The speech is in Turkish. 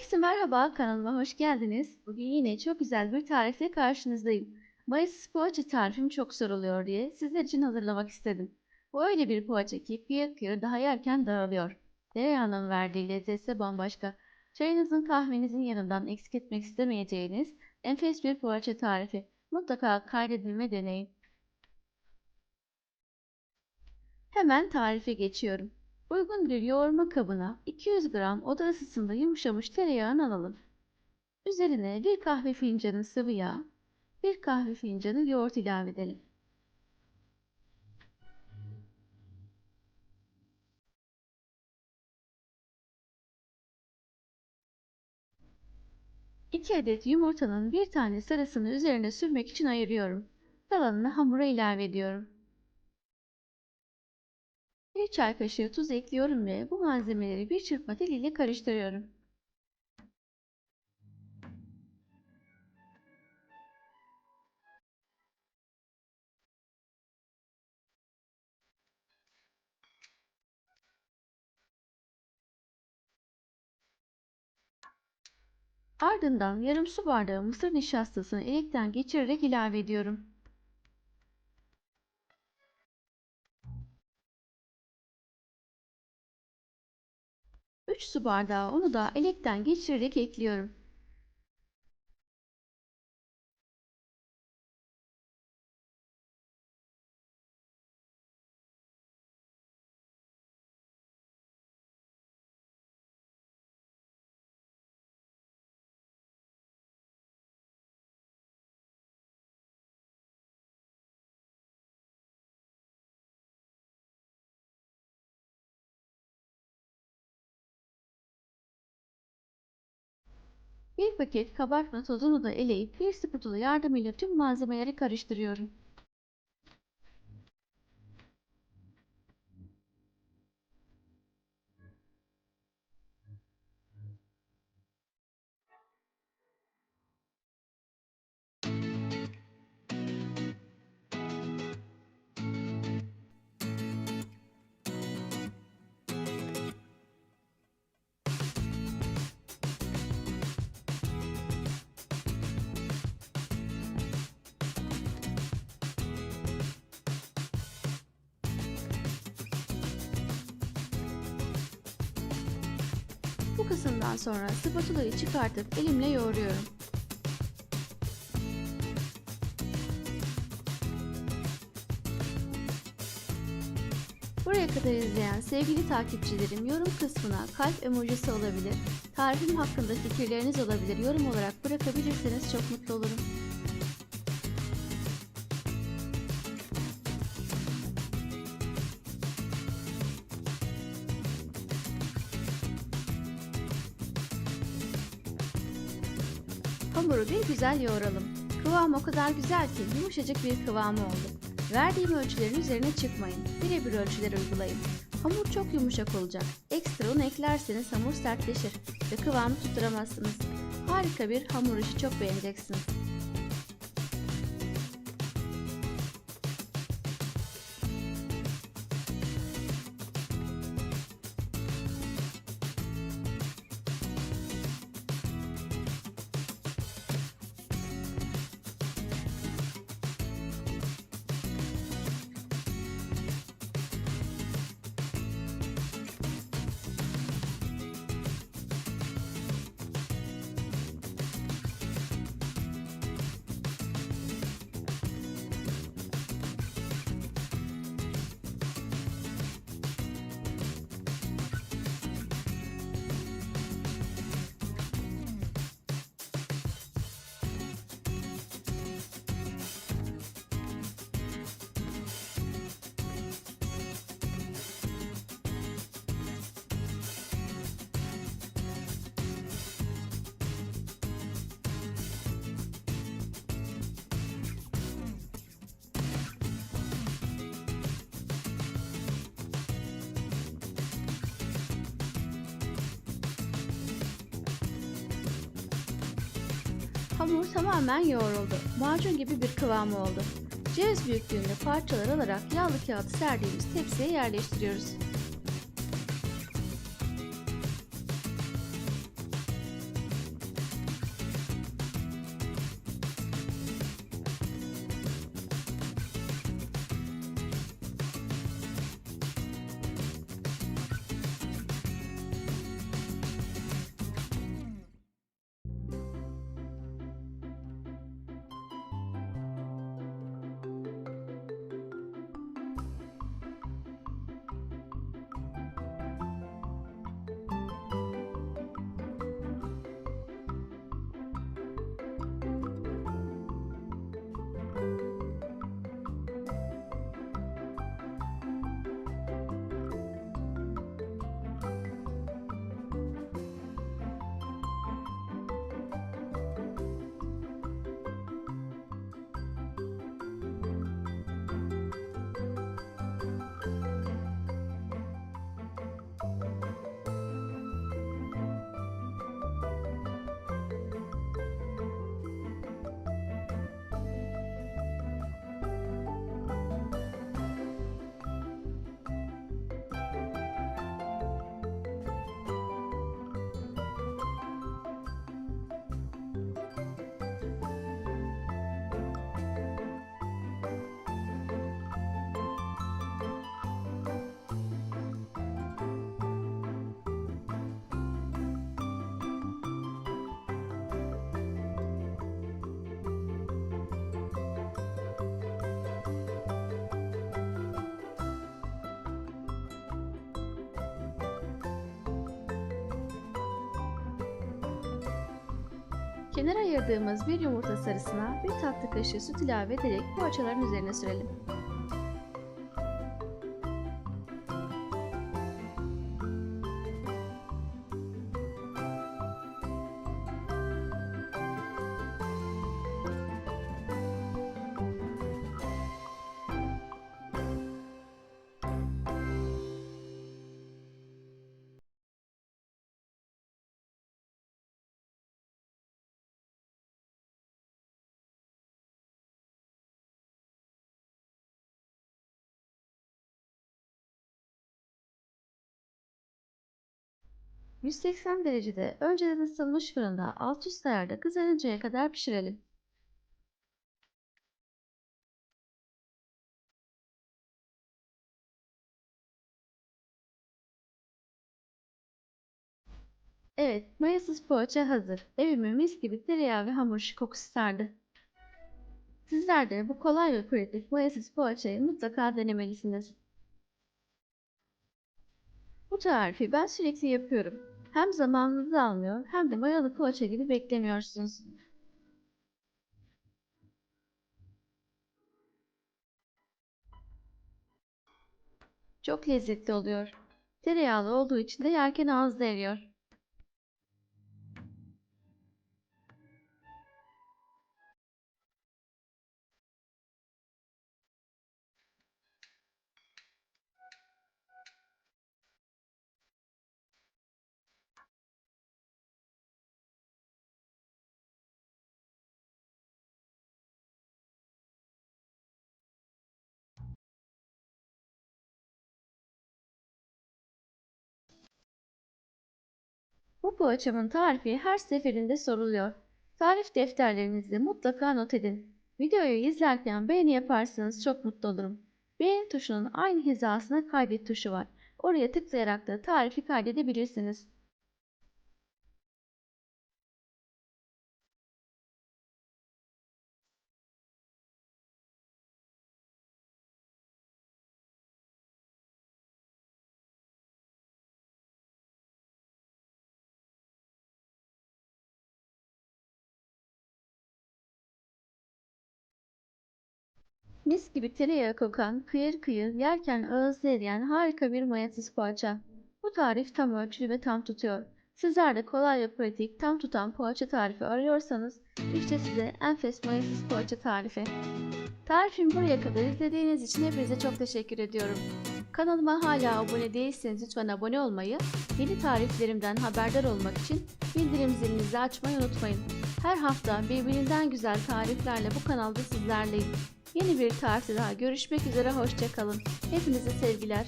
Herkese merhaba, kanalıma hoş geldiniz. Bugün yine çok güzel bir tarifle karşınızdayım. Mayıs poğaça tarifim çok soruluyor diye sizler için hazırlamak istedim. Bu öyle bir poğaça ki kıyır kıyır daha yerken dağılıyor. Tereyağının verdiği lezzet ise bambaşka. Çayınızın kahvenizin yanından eksik etmek istemeyeceğiniz enfes bir poğaça tarifi. Mutlaka kaydedin ve deneyin. Hemen tarife geçiyorum. Uygun bir yoğurma kabına 200 gram oda ısısında yumuşamış tereyağını alalım. Üzerine bir kahve fincanı sıvı yağ, bir kahve fincanı yoğurt ilave edelim. İki adet yumurtanın bir tane sarısını üzerine sürmek için ayırıyorum. Kalanını hamura ilave ediyorum. Bir çay kaşığı tuz ekliyorum ve bu malzemeleri bir çırpma teliyle karıştırıyorum. Ardından yarım su bardağı mısır nişastasını elekten geçirerek ilave ediyorum. 3 su bardağı unu da elekten geçirerek ekliyorum. Bir paket kabartma tozunu da eleyip bir spatula yardımıyla tüm malzemeleri karıştırıyorum. Kısımdan sonra spatulayı çıkartıp elimle yoğuruyorum. Buraya kadar izleyen sevgili takipçilerim yorum kısmına kalp emojisi olabilir, tarifim hakkında fikirleriniz olabilir, yorum olarak bırakabilirseniz çok mutlu olurum. Hamuru bir güzel yoğuralım. Kıvam o kadar güzel ki yumuşacık bir kıvamı oldu. Verdiğim ölçülerin üzerine çıkmayın. Birebir ölçüler uygulayın. Hamur çok yumuşak olacak. Ekstra un eklerseniz hamur sertleşir ve kıvamı tutturamazsınız. Harika bir hamur işi çok beğeneceksiniz. Hamur tamamen yoğruldu. Macun gibi bir kıvamı oldu. Ceviz büyüklüğünde parçalar alarak yağlı kağıt serdiğimiz tepsiye yerleştiriyoruz. Kenara ayırdığımız bir yumurta sarısına bir tatlı kaşığı süt ilave ederek poğaçaların üzerine sürelim. ...180 derecede önceden ısıtılmış fırında alt üst ayarda kızarıncaya kadar pişirelim. Evet, mayasız poğaça hazır. Evime mis gibi tereyağı ve hamur kokusu sardı. Sizler de bu kolay ve pratik mayasız poğaçayı mutlaka denemelisiniz. Bu tarifi ben sürekli yapıyorum. Hem zamanınızı almıyor hem de mayalı poğaça gibi beklemiyorsunuz. Çok lezzetli oluyor. Tereyağlı olduğu için de yerken ağızda eriyor. Bu poğaçamın tarifi her seferinde soruluyor. Tarif defterlerinizde mutlaka not edin. Videoyu izlerken beğeni yaparsanız çok mutlu olurum. Beğeni tuşunun aynı hizasına kaydet tuşu var. Oraya tıklayarak da tarifi kaydedebilirsiniz. Mis gibi tereyağı kokan, kıyır kıyır, yerken ağızda eriyen harika bir mayasız poğaça. Bu tarif tam ölçülü ve tam tutuyor. Sizler de kolay ve pratik, tam tutan poğaça tarifi arıyorsanız, işte size enfes mayasız poğaça tarifi. Tarifimi buraya kadar izlediğiniz için hepinize çok teşekkür ediyorum. Kanalıma hala abone değilseniz lütfen abone olmayı, yeni tariflerimden haberdar olmak için bildirim zilinizi açmayı unutmayın. Her hafta birbirinden güzel tariflerle bu kanalda sizlerleyim. Yeni bir tarifte daha görüşmek üzere hoşçakalın. Hepinize sevgiler.